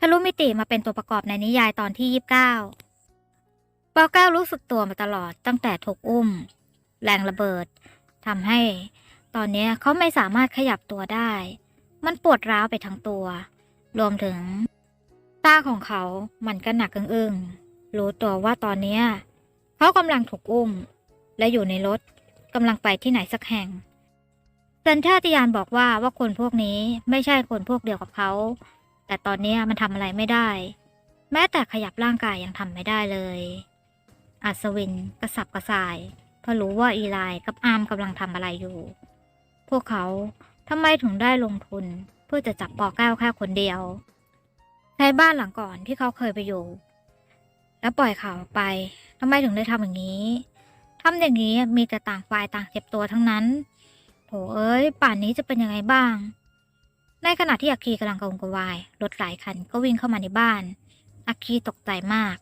ทะลุมิติมาเป็นตัวประกอบในนิยายตอนที่ 29 ปอเก้ารู้สึกตัวมาตลอดตั้งแต่ถูกอุ้ม แรงระเบิดทำให้ ตอนนี้เขาไม่สามารถขยับตัวได้ มันปวดร้าวไปทั้งตัว รวมถึง ตาของเขา มันก็หนักอึ้งๆรู้ตัวว่าตอนนี้เขากำลังถูกอุ้ม และอยู่ในรถกำลังไปที่ไหนสักแห่งสัญชาตญาณบอกว่าว่าคนพวกนี้ไม่ใช่คนพวกเดียวกับเขา แต่ตอนนี้มันทำอะไรไม่ได้ แม้แต่ขยับร่างกายยังทำไม่ได้เลย อัศวินกระสับกระส่ายเพราะรู้ว่าอีไลกับอาร์มกำลังทำอะไรอยู่ พวกเขาทำไมถึงได้ลงทุนเพื่อจะจับปอแก้วแค่คนเดียว ในบ้านหลังก่อนที่เขาเคยไปอยู่ แล้วปล่อยเขาออกไปทำไมถึงได้ทำอย่างนี้ทำอย่างนี้มีแต่ต่างฝ่ายต่างเจ็บตัวทั้งนั้นโถเอ้ย ป่านนี้จะเป็นยังไงบ้าง ในขณะที่อาคีกำลังกระวนกระวาย รถหลายคันก็วิ่งเข้ามาในบ้าน อาคีตกใจมาก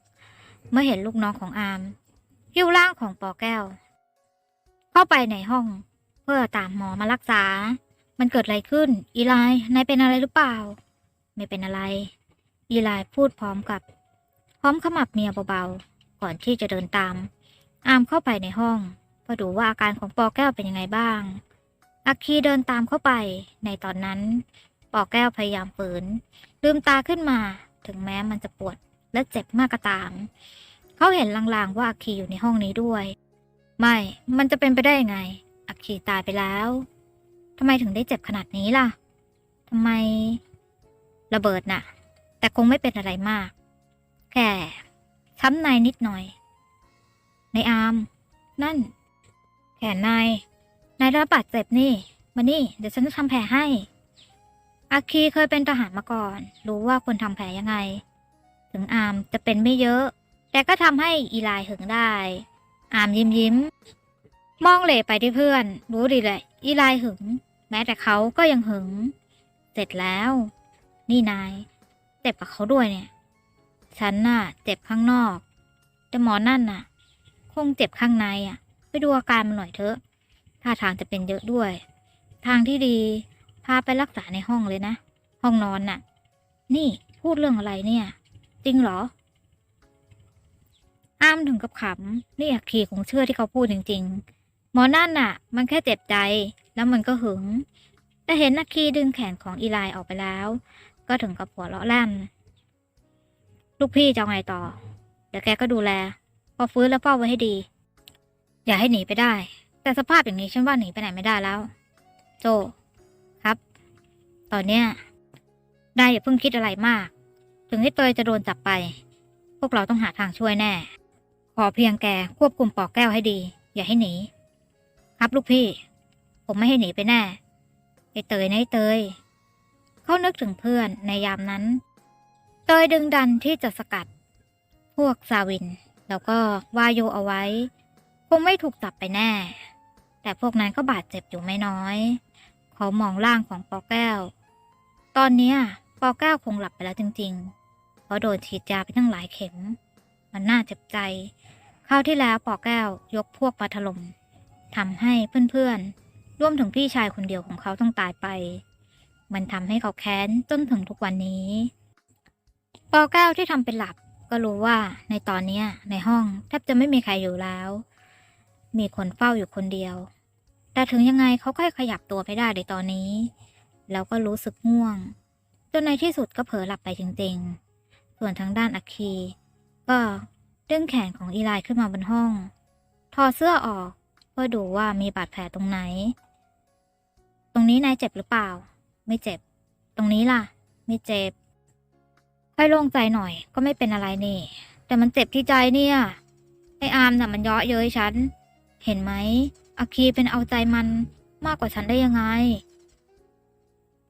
เมื่อเห็นลูกน้องของอาร์มหิ้วร่างของปอแก้ว เข้าไปในห้อง เพื่อตามหมอมารักษา มันเกิดอะไรขึ้น อีไลนายเป็นอะไรหรือเปล่า ไม่เป็นอะไร อีไลพูดพร้อมกับ พร้อมขมับเมียเบาๆ ก่อนที่จะเดินตาม อามเข้าไปในห้องเพื่อดูว่าอาการของปอแก้วเป็นยังไงบ้าง อาคีเดินตามเข้าไป ในตอนนั้น ปอแก้วพยายามฝืน ลืมตาขึ้นมา ถึงแม้มันจะปวดและเจ็บมากก็ตาม เขาเห็นลางๆว่าอาคีอยู่ในห้องนี้ด้วย ไม่ มันจะเป็นไปได้ยังไงอาคีตายไปแล้วทำไมถึงได้เจ็บขนาดนี้ล่ะทำไม ระเบิดน่ะ แต่คงไม่เป็นอะไรมาก แค่ช้ำในนิดหน่อย ในอาร์มนั่น แขนนาย นายได้รับบาดเจ็บนี่ มานี่ เดี๋ยวฉันจะทำแผลให้ อาคีเคยเป็นทหารมาก่อน รู้ว่าควรทำแผลยังไง ถึงอามจะเป็นไม่เยอะ แต่ก็ทำให้อีไลหึงได้ อามยิ้มยิ้ม มองเหล่ไปที่เพื่อน รู้ดีเลยอีไลหึง แม้แต่เขาก็ยังหึง เสร็จแล้ว นี่นายเจ็บกับเขาด้วยเนี่ย ฉันน่ะ เจ็บข้างนอก แต่หมอนั่นน่ะ คงเจ็บข้างในอะ ไปดูอาการมันหน่อยเถอะท่าทางจะเป็นเยอะด้วย ทางที่ดี พาไปรักษาในห้องเลยนะ ห้องนอนน่ะ นี่พูดเรื่องอะไรเนี่ย จริงเหรอ อ้ามถึงกับขำนี่อักคีคงเชื่อที่เขาพูดจริง ๆ หมอนั่นน่ะ มันแค่เจ็บใจ แล้วมันก็หึง แต่เห็นนักคีดึงแขนของอีไลออกไปแล้ว ก็ถึงกับหัวเราะแล่น ลูกพี่จะไงต่อ เดี๋ยวแกก็ดูแล พอฟื้นแล้วเฝ้าไว้ให้ดี อย่าให้หนีไปได้ แต่สภาพอย่างนี้ฉันว่าหนีไปไหนไม่ได้แล้ว โจ ตอนเนี้ยนายอย่าเพิ่งคิดอะไรมาก ถึงไอ้เตยจะโดนจับไป พวกเราต้องหาทางช่วยแน่ ขอเพียงแกควบคุมปอกแก้วให้ดี อย่าให้หนี ครับลูกพี่ ผมไม่ให้หนีไปแน่ไอ้เตยนะไอ้เตย เขานึกถึงเพื่อนในยามนั้น เตยดึงดันที่จะสกัด พวกซาวิน แล้วก็วาโยเอาไว้ คงไม่ถูกจับไปแน่ แต่พวกนั้นก็บาดเจ็บอยู่ไม่น้อย เขามองร่างของปอแก้ว ตอนนี้ปอแก้วคงหลับไปแล้วจริงๆ เพราะโดนฉีดยาไปตั้งหลายเข็ม มันน่าเจ็บใจคราวที่แล้วปอแก้วยกพวกมาถล่มทำให้เพื่อนๆ ร่วมถึงพี่ชายคนเดียวของเขาต้องตายไป มันทำให้เขาแค้นจนถึงทุกวันนี้ ปอแก้วที่ทำเป็นหลับก็รู้ว่าในตอนเนี้ในห้องแทบจะไม่มีใครอยู่แล้ว มีคนเฝ้าอยู่คนเดียว แต่ถึงยังไงเขาก็ขยับตัวไม่ได้ในตอนนี้ แล้วก็รู้สึกง่วง จนในที่สุดก็เผลอหลับไปจริงๆ ส่วนทางด้านอัคคี ก็ดึงแขนของอีไลขึ้นมาบนห้อง ถอดเสื้อออกเพื่อดูว่ามีบาดแผลตรงไหน ตรงนี้นายเจ็บหรือเปล่า ไม่เจ็บ ตรงนี้ล่ะ ไม่เจ็บให้โล่งใจหน่อยก็ไม่เป็นอะไรนี่ แต่มันเจ็บที่ใจเนี่ย ไออาร์มน่ะมันเยาะเย้ยฉัน เห็นไหม อาคีเป็นเอาใจมันมากกว่าฉันได้ยังไง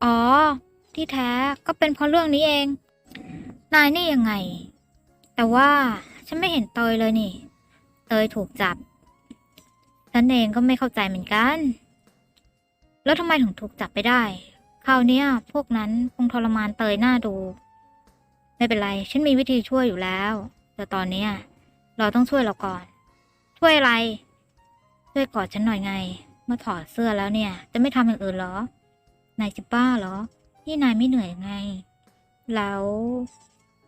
อ๋อ ที่แท้ก็เป็นเพราะเรื่องนี้เอง นายนี่ยังไง แต่ว่าฉันไม่เห็นเตยเลยนี่ เตยถูกจับ ฉันเองก็ไม่เข้าใจเหมือนกัน แล้วทำไมถึงถูกจับไปได้ คราวนี้พวกนั้นคงทรมานเตยหน้าดู ไม่เป็นไร ฉันมีวิธีช่วยอยู่แล้ว แต่ตอนนี้เราต้องช่วยเราก่อน ช่วยอะไร ช่วยกอดฉันหน่อยไง เมื่อถอดเสื้อแล้วเนี่ย จะไม่ทำอย่างอื่นเหรอ นายจะบ้าเหรอ นี่นายไม่เหนื่อยไง แล้ว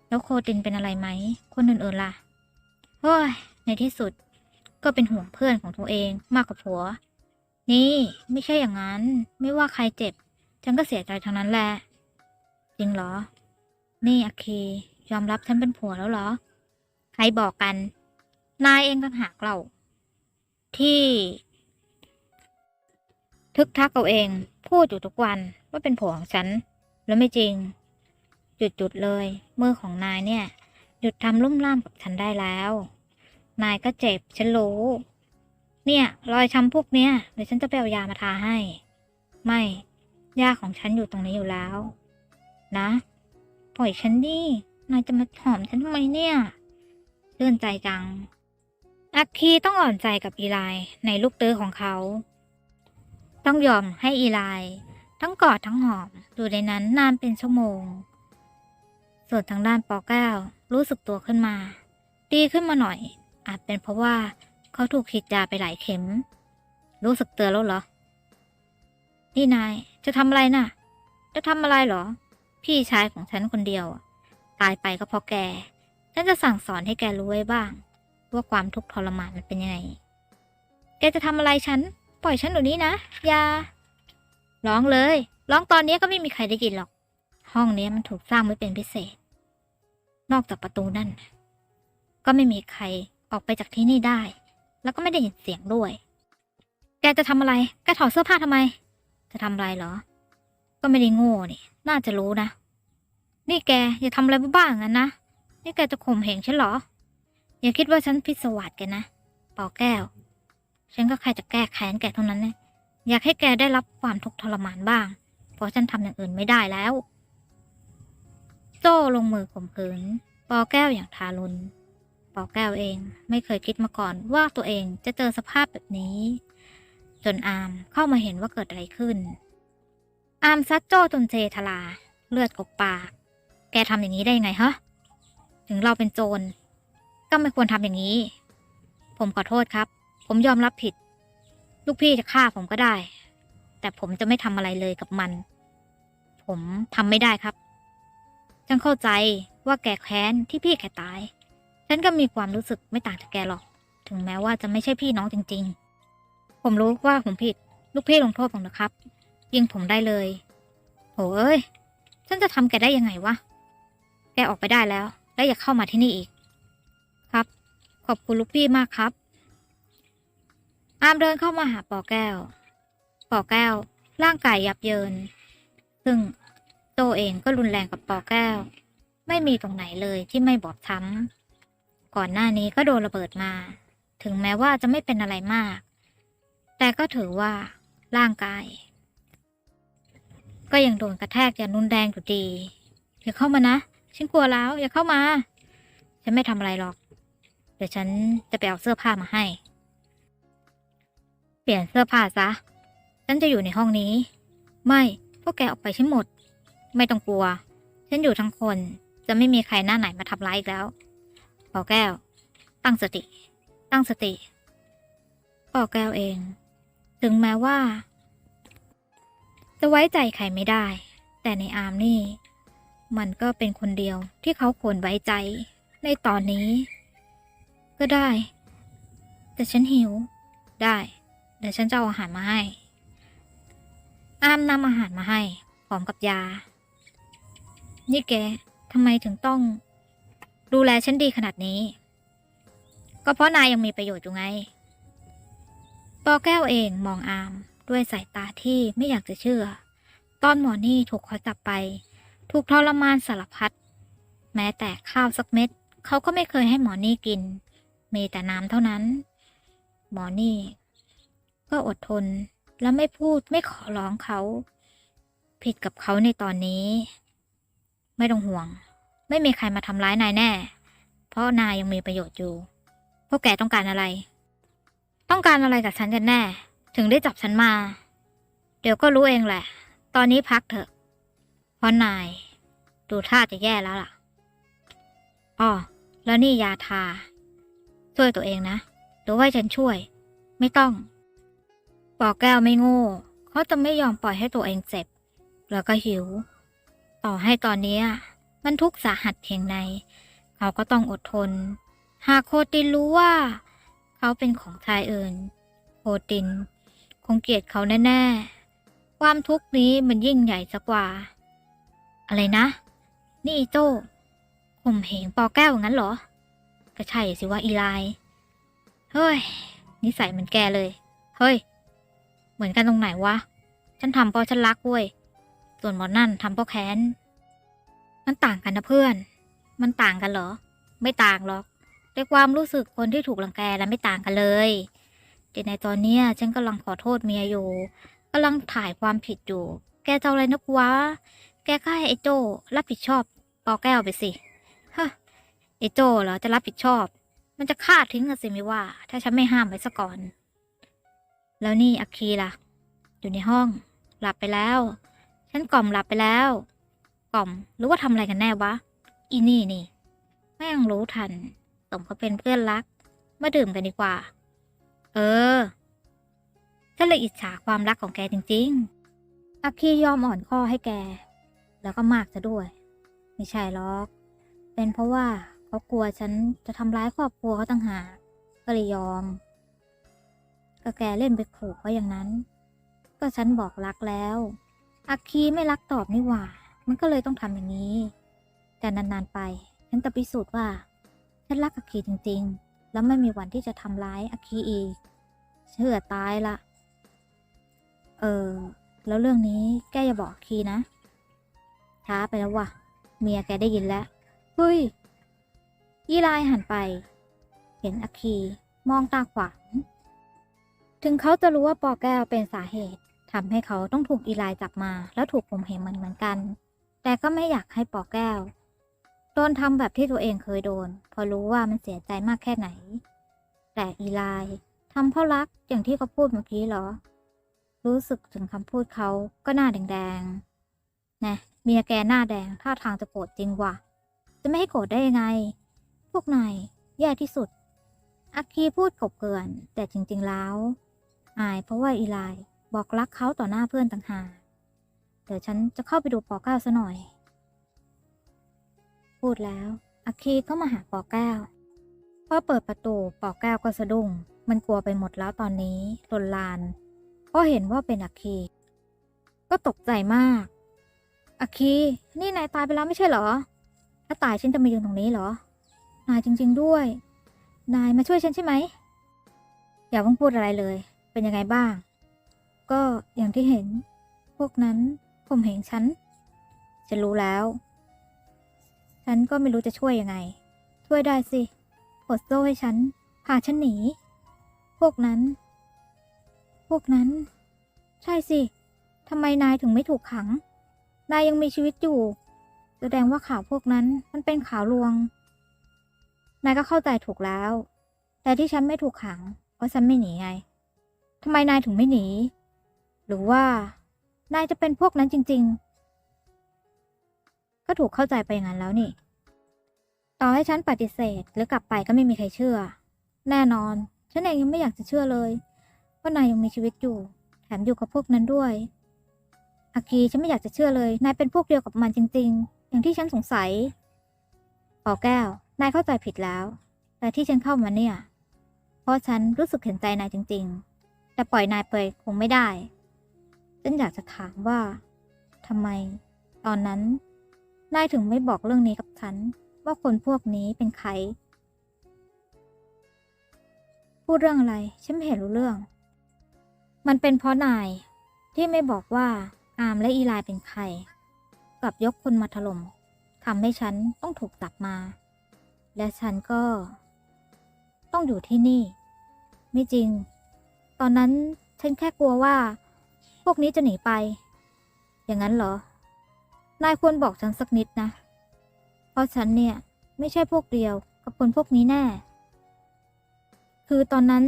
แล้วโคตินเป็นอะไรไหม คนอื่นๆล่ะโอ้ย ในที่สุด ก็เป็นห่วงเพื่อนของตัวเองมากกว่าผัว นี่ไม่ใช่อย่างนั้น ไม่ว่าใครเจ็บ ฉันก็เสียใจทั้งนั้นแหละ จริงเหรอ นี่อาคียอมรับฉันเป็นผัวแล้วเหรอ ใครบอกกัน นายเองต่างหากเรา ที่ทึกทักเอาเอง พูดอยู่ทุกวันว่าเป็นผัวของฉัน แล้วไม่จริง หยุดจุดๆเลย มือของนายเนี่ย หยุดทำลุ่มล่ามกับฉันได้แล้ว นายก็เจ็บ ฉันรู้ เนี่ย รอยช้ำพวกเนี้ยเดี๋ยวฉันจะไปเอายามาทาให้ ไม่ยาของฉันอยู่ตรงนี้อยู่แล้ว นะ ปล่อยฉันดินายจะมาหอมฉันทำไมเนี่ยชื่อนใจจัง อาคีต้องอ่อนใจกับอีไลในลูกเตื้อของเขา ต้องยอมให้อีไลทั้งกอดทั้งหอมอยู่ในนั้นนานเป็นชั่วโมง ส่วนทางด้านปอแก้วรู้สึกตัวขึ้นมา ดีขึ้นมาหน่อย อาจเป็นเพราะว่าเขาถูกฉีดยาไปหลายเข็ม รู้สึกเตือนแล้วเหรอ นี่นายจะทำอะไรน่ะ จะทำอะไรเหรอ พี่ชายของฉันคนเดียว ตายไปก็เพราะแก ฉันจะสั่งสอนให้แกรู้ไว้บ้าง ว่าความทุกข์ทรมานมันเป็นยังไง แกจะทำอะไรฉัน ปล่อยฉันเดี๋ยวนี้นะ อย่า ร้องเลย ร้องตอนนี้ก็ไม่มีใครได้ยินหรอก ห้องนี้มันถูกสร้างไว้เป็นพิเศษ นอกจากประตูนั่น ก็ไม่มีใครออกไปจากที่นี่ได้ แล้วก็ไม่ได้ยินเสียงด้วย แกจะทำอะไร แกถอดเสื้อผ้าทำไม จะทำอะไรเหรอ ก็ไม่ได้โง่นี่ น่าจะรู้นะ นี่แกอย่าทำอะไรบ้าๆงั้นนะ นี่แกจะข่มเหงฉันเหรอ อย่าคิดว่าฉันพิศวาสแกนะป่าแก้ว ฉันก็ใครจะแก้แค้นแกเท่านั้นนะอยากให้แกได้รับความทุกข์ทรมานบ้าง เพราะฉันทำอย่างอื่นไม่ได้แล้ว โจ้ลงมือข่มขืนปอแก้วอย่างทารุณปอแก้วเองไม่เคยคิดมาก่อนว่าตัวเองจะเจอสภาพแบบนี้ จนอามเข้ามาเห็นว่าเกิดอะไรขึ้น อามซัดโจ้จนเจทลา เลือดกบปาก แกทำอย่างนี้ได้ยังไงฮะ ถึงเราเป็นโจร ก็ไม่ควรทำอย่างนี้ ผมขอโทษครับ ผมยอมรับผิด ลูกพี่จะฆ่าผมก็ได้ แต่ผมจะไม่ทำอะไรเลยกับมัน ผมทำไม่ได้ครับ ฉันเข้าใจว่าแกแค้นที่พี่แกตาย ฉันก็มีความรู้สึกไม่ต่างจากแกหรอก ถึงแม้ว่าจะไม่ใช่พี่น้องจริง ๆ ผมรู้ว่าผมผิด ลูกพี่ลงโทษผมนะครับ ยิงผมได้เลยโหเอ้ย ฉันจะทำแกได้ยังไงวะ แกออกไปได้แล้ว และอย่าเข้ามาที่นี่อีก ขอบคุณลูกพี่มากครับ อามเดินเข้ามาหาปอแก้ว ปอแก้ว ร่างกายยับเยิน ซึ่งโตเองก็รุนแรงกับปอแก้ว ไม่มีตรงไหนเลยที่ไม่บอบช้ำก่อนหน้านี้ก็โดนระเบิดมา ถึงแม้ว่าจะไม่เป็นอะไรมาก แต่ก็ถือว่า ร่างกาย ก็ยังโดนกระแทกอย่างรุนแรงอยู่ดีอย่าเข้ามานะฉันกลัวแล้ว อย่าเข้ามา ฉันไม่ทำอะไรหรอก เดี๋ยวฉันจะไปเอาเสื้อผ้ามาให้ เปลี่ยนเสื้อผ้าซะ ฉันจะอยู่ในห้องนี้ ไม่พวกแกออกไปใช่หมด ไม่ต้องกลัว ฉันอยู่ทั้งคน จะไม่มีใครหน้าไหนมาทำร้ายอีกแล้วปอแก้ว ตั้งสติ ตั้งสติปอแก้วเอง ถึงแม้ว่า จะไว้ใจใครไม่ได้ แต่ในอาร์มนี่ มันก็เป็นคนเดียวที่เขาควรไว้ใจ ในตอนนี้ ก็ได้ แต่ฉันหิว ได้ เดี๋ยวฉันจะเอาอาหารมาให้ อามนำอาหารมาให้พร้อมกับยา นี่แกทำไมถึงต้อง ดูแลฉันดีขนาดนี้ ก็เพราะนายยังมีประโยชน์อยู่ไง ปอแก้วเองมองอามด้วยสายตาที่ไม่อยากจะเชื่อ ตอนหมอนี่ถูกคอยจับไป ถูกทรมานสารพัด แม้แต่ข้าวสักเม็ด เขาก็ไม่เคยให้หมอนี่กิน มีแต่น้ำเท่านั้น หมอนี่ ก็อดทนและไม่พูดไม่ขอร้องเขา ผิดกับเขาในตอนนี้ ไม่ต้องห่วง ไม่มีใครมาทำร้ายนายแน่ เพราะนายยังมีประโยชน์อยู่ พวกแกต้องการอะไร ต้องการอะไรจากฉันกันแน่ ถึงได้จับฉันมา เดี๋ยวก็รู้เองแหละ ตอนนี้พักเถอะ เพราะนาย ดูท่าจะแย่แล้วล่ะอ๋อแล้วนี่ยาทา ช่วยตัวเองนะ หรือว่าฉันช่วย ไม่ต้อง ปอแก้วไม่โง่ เขาจะไม่ยอมปล่อยให้ตัวเองเจ็บ แล้วก็หิว ต่อให้ตอนนี้มันทุกข์สาหัสเพียงใดเขาก็ต้องอดทน หากโคตินรู้ว่า เขาเป็นของชายอื่น โคติน คงเกลียดเขาแน่ๆ ความทุกข์นี้มันยิ่งใหญ่สักกว่า อะไรนะ นี่อีโจ้ข่มเหงปอแก้วงั้นเหรอ ก็ใช่สิว่าอีไลเฮ้ย นิสัยเหมือนแกเลย เฮ้ย เหมือนกันตรงไหนวะ ฉันทำเพราะฉันรักเว้ย ส่วนหมอนั่นทำเพราะแค้น มันต่างกันนะเพื่อน มันต่างกันเหรอ ไม่ต่างหรอกแต่ความรู้สึกคนที่ถูกรังแกนะไม่ต่างกันเลยแต่ในตอนเนี้ยฉันกำลังขอโทษเมียอยู่กำลังถ่ายความผิดอยู่ แกจะอาอะไรนักวะ แกก็ให้ไอ้โจรับผิดชอบปอแก้วไปสิ ฮะ ไอโจเหรอจะรับผิดชอบ มันจะฆ่าทิ้งกันสิไม่ว่า ถ้าฉันไม่ห้ามไว้ซะก่อน แล้วนี่อาคีล่ะ อยู่ในห้อง หลับไปแล้ว ฉันกล่อมหลับไปแล้ว กล่อมหรือว่าทำอะไรกันแน่วะ อีนี่นี่แม่งรู้ทันสมเขาเป็นเพื่อนรัก มาดื่มกันดีกว่า เออฉันเลยอิจฉาความรักของแกจริง ๆอาคียอมอ่อนข้อให้แก แล้วก็มากซะด้วย ไม่ใช่หรอก เป็นเพราะว่า เขากลัวฉันจะทำร้ายครอบครัวเขาต่างหากก็เลยยอม ก็แกเล่นไปขู่เขาอย่างนั้น ก็ฉันบอกรักแล้วอาคีไม่รักตอบนี่หว่า มันก็เลยต้องทำอย่างนี้ แต่นานๆไปฉันจะพิสูจน์ว่า ฉันรักอาคีจริง ๆ แล้วไม่มีวันที่จะทำร้ายอาคีอีกเชื่อตายละเออ แล้วเรื่องนี้แกอย่าบอกอาคีนะ ช้าไปแล้ววะเมียแกได้ยินแล้วเฮ้ย ยี่ลายหันไป เห็นอคีมองตาขวาง ถึงเขาจะรู้ว่าปอแก้วเป็นสาเหตุทำให้เขาต้องถูกอีไลายจับมา แล้วถูกผมเหงเหมือนเหมือนกัน แต่ก็ไม่อยากให้ปอแก้ว โดนทำแบบที่ตัวเองเคยโดน พอรู้ว่ามันเสียใจมากแค่ไหน แต่อีไลายทำเพราะรักอย่างที่เขาพูดเมื่อกี้เหรอ รู้สึกถึงคำพูดเขาก็หน้าแดงๆนะเมียแกหน้าแดงท่าทางจะโกรธจริงว่ะ จะไม่ให้โกรธได้ยังไง วกนายแย่ที่สุดอาคีพูดกบเกลื่อนแต่จริงๆแล้ว อายเพราะว่าอีไลบอกรักเขาต่อหน้าเพื่อนต่างหากเดี๋ยวฉันจะเข้าไปดูปอเก้าซะหน่อย พูดแล้วอาคีก็มาหาปอแก้วพอเปิดประตูปอแก้วก็สะดุ้ง มันกลัวไปหมดแล้วตอนนี้ลนลานพราะเห็นว่าเป็นอาคี ก็ตกใจมากอาคี นี่นายตายไปแล้วไม่ใช่เหรอ ถ้าตายฉันจะมายืนตรงนี้เหรอ นายจริง ๆ ด้วย นายมาช่วยฉันใช่ไหม อย่าเพิ่งพูดอะไรเลย เป็นยังไงบ้าง ก็อย่างที่เห็น พวกนั้นผมเห็นฉัน ฉันรู้แล้ว ฉันก็ไม่รู้จะช่วยยังไง ช่วยได้สิปลดโซ่ให้ฉัน พาฉันหนี พวกนั้น พวกนั้น ใช่สิทำไมนายถึงไม่ถูกขัง นายยังมีชีวิตอยู่ แสดงว่าข่าวพวกนั้นมันเป็นข่าวลวง นายก็เข้าใจถูกแล้ว แต่ที่ฉันไม่ถูกขังเพราะฉันไม่หนีไงทำไมนายถึงไม่หนี หรือว่านายจะเป็นพวกนั้นจริง ๆ ก็ถูกเข้าใจไปอย่างนั้นแล้วนี่ ต่อให้ฉันปฏิเสธหรือกลับไปก็ไม่มีใครเชื่อ แน่นอน ฉันเองยังไม่อยากจะเชื่อเลยว่านายยังมีชีวิตอยู่ แถมอยู่กับพวกนั้นด้วยอากีฉันไม่อยากจะเชื่อเลย นายเป็นพวกเดียวกับมันจริง ๆ อย่างที่ฉันสงสัยปอแก้ว นายเข้าใจผิดแล้ว แต่ที่ฉันเข้ามาเนี่ย เพราะฉันรู้สึกเห็นใจนายจริง ๆ แต่ปล่อยนายไปคงไม่ได้ ฉันอยากจะถามว่าทำไม ตอนนั้น นายถึงไม่บอกเรื่องนี้กับฉัน ว่าคนพวกนี้เป็นใคร พูดเรื่องอะไร ฉันไม่เห็นรู้เรื่อง มันเป็นเพราะนายที่ไม่บอกว่าอามและอีไลเป็นใคร กลับยกคนมาถล่มทำให้ฉันต้องถูกจับมา และฉันก็ ต้องอยู่ที่นี่ ไม่จริง ตอนนั้นฉันแค่กลัวว่า พวกนี้จะหนีไป อย่างนั้นเหรอ นายควรบอกฉันสักนิดนะ เพราะฉันเนี่ย ไม่ใช่พวกเดียวกับคนพวกนี้แน่ คือตอนนั้น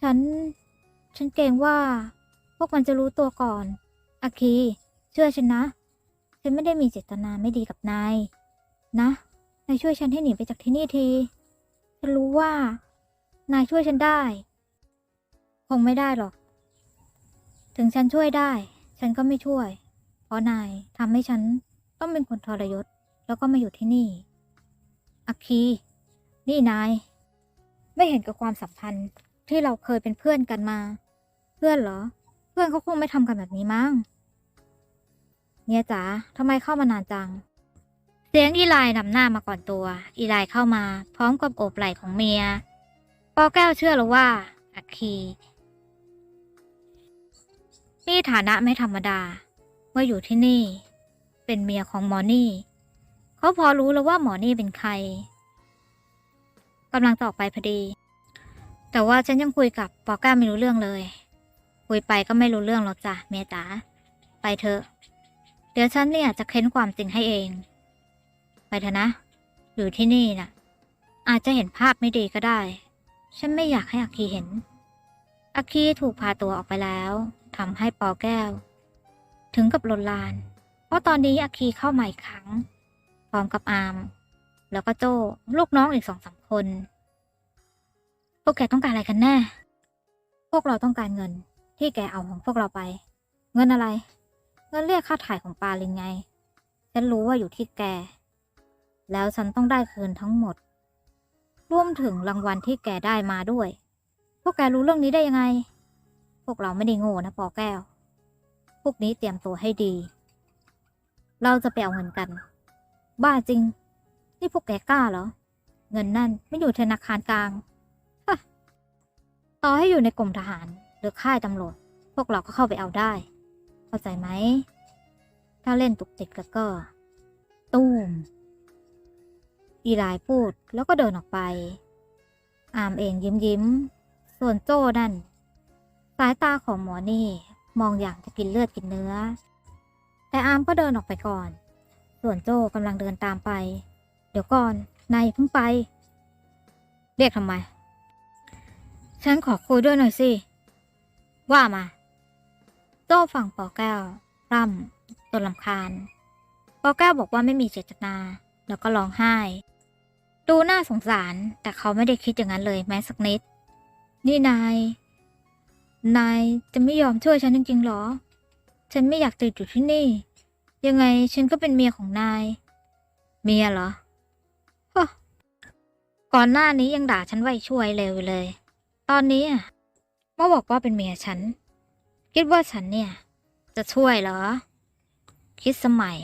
ฉัน ฉันเกรงว่า พวกมันจะรู้ตัวก่อนอาคีเชื่อฉันนะ ฉันไม่ได้มีเจตนาไม่ดีกับนาย นะ นายช่วยฉันให้หนีไปจากที่นี่ที ฉันรู้ว่า นายช่วยฉันได้ คงไม่ได้หรอก ถึงฉันช่วยได้ ฉันก็ไม่ช่วย เพราะนายทำให้ฉันต้องเป็นคนทรยศ แล้วก็มาอยู่ที่นี่อาคี นี่นาย ไม่เห็นกับความสัมพันธ์ที่เราเคยเป็นเพื่อนกันมา เพื่อนเหรอ เพื่อนเขาคงไม่ทำกันแบบนี้มั้งเมียจ๋าทำไมเข้ามานานจัง เสียงอีไลนำหน้ามาก่อนตัว อีไลเข้ามา พร้อมกับโอบไหล่ของเมีย ปอแก้วเชื่อแล้วว่า อัคคีนี่ฐานะไม่ธรรมดา เมื่ออยู่ที่นี่ เป็นเมียของหมอนี่ เขาพอรู้แล้วว่าหมอนี่เป็นใครกำลังจะออกไปพอดี แต่ว่าฉันยังคุยกับปอแก้วไม่รู้เรื่องเลย คุยไปก็ไม่รู้เรื่องหรอกจ้ะเมียจ๋าไปเถอะ เดี๋ยวฉันเนี่ยจะเค้นความจริงให้เอง ไปเถอะนะอยู่ที่นี่น่ะ อาจจะเห็นภาพไม่ดีก็ได้ ฉันไม่อยากให้อาคีเห็น อาคีถูกพาตัวออกไปแล้วทำให้ปอแก้ว ถึงกับลนลาน เพราะตอนนี้อาคีเข้ามาอีกครั้งพร้อมกับอาม แล้วก็โจ้ลูกน้องอีกสองสามคน พวกแกต้องการอะไรกันแน่ พวกเราต้องการเงินที่แกเอาของพวกเราไป เงินอะไร เงินเรียกค่าถ่ายของปาลินไง ฉันรู้ว่าอยู่ที่แก แล้วฉันต้องได้คืนทั้งหมด รวมถึงรางวัลที่แกได้มาด้วย พวกแกรู้เรื่องนี้ได้ยังไง พวกเราไม่ได้โง่นะปอแก้ว พวกนี้เตรียมตัวให้ดี เราจะไปเอาเงินกัน บ้าจริง นี่พวกแกกล้าเหรอ เงินนั่นไม่อยู่ธนาคารกลาง ต่อให้อยู่ในกรมทหารหรือค่ายตำรวจ พวกเราก็เข้าไปเอาได้ เข้าใจไหม ถ้าเล่นตุกติกแล้วก็ ตู้ม อีไลายพูดแล้วก็เดินออกไป อามเองยิ้มยิ้ม ส่วนโจ้นั่น สายตาของหมอนี่มองอย่างจะกินเลือดกินเนื้อ แต่อามก็เดินออกไปก่อน ส่วนโจ้กำลังเดินตามไป เดี๋ยวก่อน นายเพิ่งไป เรียกทำไม ฉันขอคุยด้วยหน่อยสิ ว่ามา โจ้ฝั่งปอแก้วร่ำจนลำคาญปอแก้วบอกว่าไม่มีเจตนา แล้วก็ร้องไห้ ดูน่าสงสาร แต่เขาไม่ได้คิดอย่างนั้นเลยแม้สักนิด นี่นาย นายจะไม่ยอมช่วยฉันจริงๆหรอ ฉันไม่อยากติดอยู่ที่นี่ ยังไงฉันก็เป็นเมียของนาย เมียเหรอฮะก่อนหน้านี้ยังด่าฉันไว้ช่วยเลวเลย ตอนนี้อะมาบอกว่าเป็นเมียฉัน คิดว่าฉันเนี่ย จะช่วยเหรอ คิดสมัย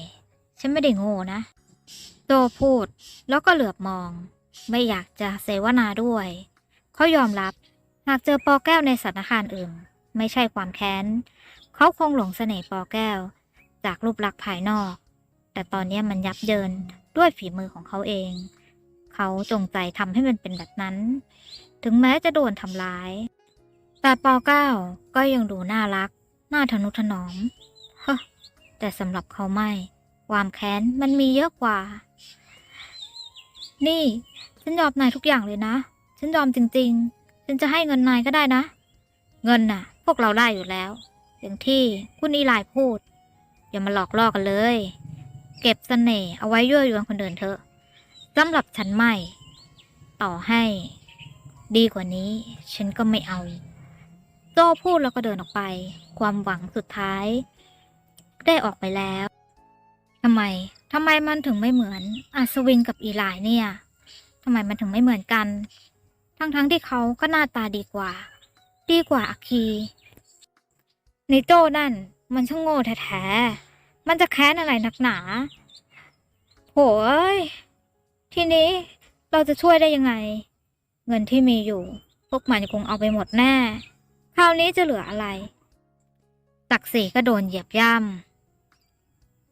ฉันไม่ได้โง่นะ โตพูดแล้วก็เหลือบมอง ไม่อยากจะเสวนาด้วย เขายอมรับ หากเจอปอแก้วในสถานการณ์อื่น ไม่ใช่ความแค้น เขาคงหลงเสน่ห์ปอแก้ว จากรูปลักษณ์ภายนอก แต่ตอนนี้มันยับเยินด้วยฝีมือของเขาเอง เขาจงใจทำให้มันเป็นแบบนั้น ถึงแม้จะโดนทำร้าย แต่ปอเก้าก็ยังดูน่ารัก น่าทนุถนอมฮแต่สำหรับเขาไม่ ความแค้นมันมีเยอะกว่า นี่ ฉันยอมนายทุกอย่างเลยนะ ฉันยอมจริง ๆ ฉันจะให้เงินนายก็ได้นะ เงินน่ะ พวกเราได้อยู่แล้ว อย่างที่คุณอีไลายพูด อย่ามาหลอกล่อกันเลย เก็บเสน่ห์เอาไว้ยั่วยวนคนอื่นเถอะสำหรับฉันไม่ ต่อให้ ดีกว่านี้ ฉันก็ไม่เอา โจ้พูดแล้วก็เดินออกไป ความหวังสุดท้าย ได้ออกไปแล้วทำไม ทำไมมันถึงไม่เหมือนอัศวินกับอีลายเนี่ยทำไมมันถึงไม่เหมือนกัน ทั้งๆที่เขาก็หน้าตาดีกว่า ดีกว่าอาคีในโจ้นั่น มันช่างโง่แท้ๆ มันจะแค้นอะไรนักหนาโหยทีนี้เราจะช่วยได้ยังไง เงินที่มีอยู่ พวกมันคงเอาไปหมดแน่ คราวนี้จะเหลืออะไรศักดิ์ศรีก็โดนเหยียบย่ำ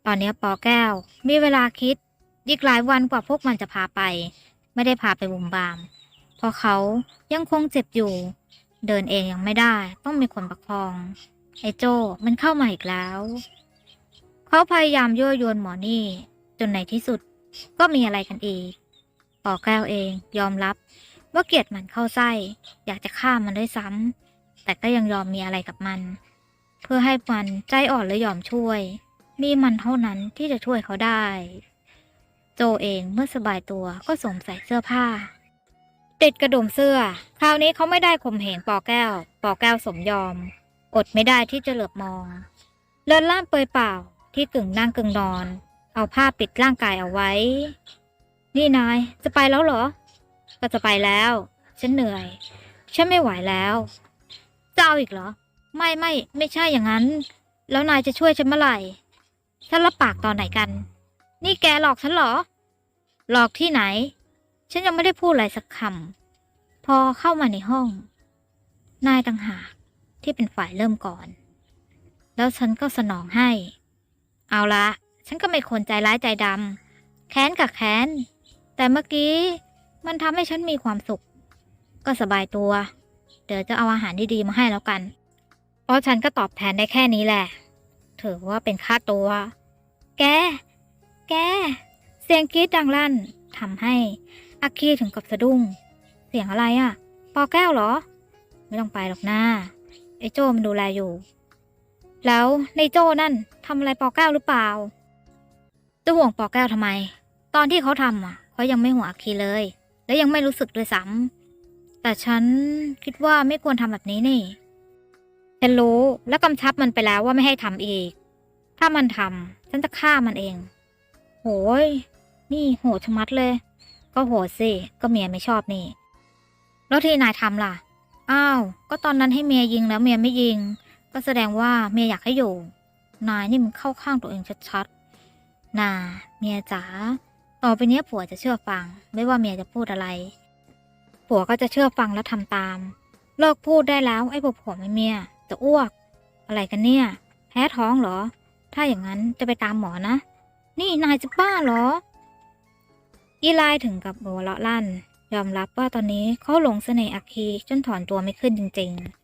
ตอนนี้ปอแก้ว มีเวลาคิดอีกหลายวันกว่าพวกมันจะพาไป ไม่ได้พาไปบุมบาม เพราะเขายังคงเจ็บอยู่ เดินเองยังไม่ได้ต้องมีคนประคอง ไอ้โจ้มันเข้ามาอีกแล้ว เขาพยายามยั่วยวนหมอนี่ จนในที่สุดก็มีอะไรกันอีกปอแก้วเองยอมรับว่าเกลียดมันเข้าไส้ อยากจะฆ่ามันด้วยซ้ำแต่ก็ยังยอมมีอะไรกับมัน เพื่อให้มันใจอ่อนและยอมช่วย มีมันเท่านั้นที่จะช่วยเขาได้ โจเองเมื่อสบายตัวก็สวมใส่เสื้อผ้า ติดกระดุมเสื้อ คราวนี้เขาไม่ได้ข่มเหงปอแก้ว ปอแก้วสมยอม อดไม่ได้ที่จะเหลือบมองเลินล่ามเปยเปล่าที่กึ่งนั่งกึ่งนอน เอาผ้าปิดร่างกายเอาไว้ นี่นายจะไปแล้วเหรอ ก็จะไปแล้ว ฉันเหนื่อย ฉันไม่ไหวแล้วจะเอาอีกเหรอ ไม่ไม่ไม่ใช่อย่างนั้น แล้วนายจะช่วยฉันเมื่อไหร่ ฉันรับปากตอนไหนกัน นี่แกหลอกฉันเหรอ หลอกที่ไหน ฉันยังไม่ได้พูดอะไรสักคำ พอเข้ามาในห้อง นายต่างหากที่เป็นฝ่ายเริ่มก่อน แล้วฉันก็สนองให้ เอาละฉันก็ไม่คนใจร้ายใจดำแค้นกับแค้น แต่เมื่อกี้มันทำให้ฉันมีความสุข ก็สบายตัว เดี๋ยวจะเอาอาหารดีๆมาให้แล้วกัน เพราะฉันก็ตอบแทนได้แค่นี้แหละ ถือว่าเป็นค่าตัว แก แก เสียงกรีดดังลั่นทำให้อาคีถึงกับสะดุ้ง เสียงอะไรอะ่ะ ปอแก้วเหรอ ไม่ต้องไปหรอกหน้าไอ้โจมันดูแลอยู่ แล้วในโจนั่นทำอะไรปอแก้วหรือเปล่า จะห่วงปอแก้วทำไม ตอนที่เขาทำอะเขายังไม่ห่วงอาคีเลย และยังไม่รู้สึกด้วยซ้ำแต่ฉันคิดว่าไม่ควรทำแบบนี้นี่ฉันรู้และกำชับมันไปแล้วว่าไม่ให้ทำอีก ถ้ามันทำ ฉันจะฆ่ามันเอง โหย นี่โหดชะมัดเลย ก็โหดสิ ก็เมียไม่ชอบนี่ แล้วที่นายทำล่ะ อ้าว ก็ตอนนั้นให้เมียยิงแล้วเมียไม่ยิง ก็แสดงว่าเมียอยากให้อยู่ นายนี่มันเข้าข้างตัวเองชัดๆน่าเมียจ๋า ต่อไปนี้ผัวจะเชื่อฟัง ไม่ว่าเมียจะพูดอะไร ผัวก็จะเชื่อฟังและทำตาม เลิกพูดได้แล้วไอ้พวกผัวไม่เมียจะอ้วก อะไรกันเนี่ย แพ้ท้องเหรอ ถ้าอย่างนั้นจะไปตามหมอนะ นี่นายจะบ้าเหรอ อีไลถึงกับหัวเราะลั่น ยอมรับว่าตอนนี้เขาหลงเสน่ห์อัคคีจนถอนตัวไม่ขึ้นจริง ๆ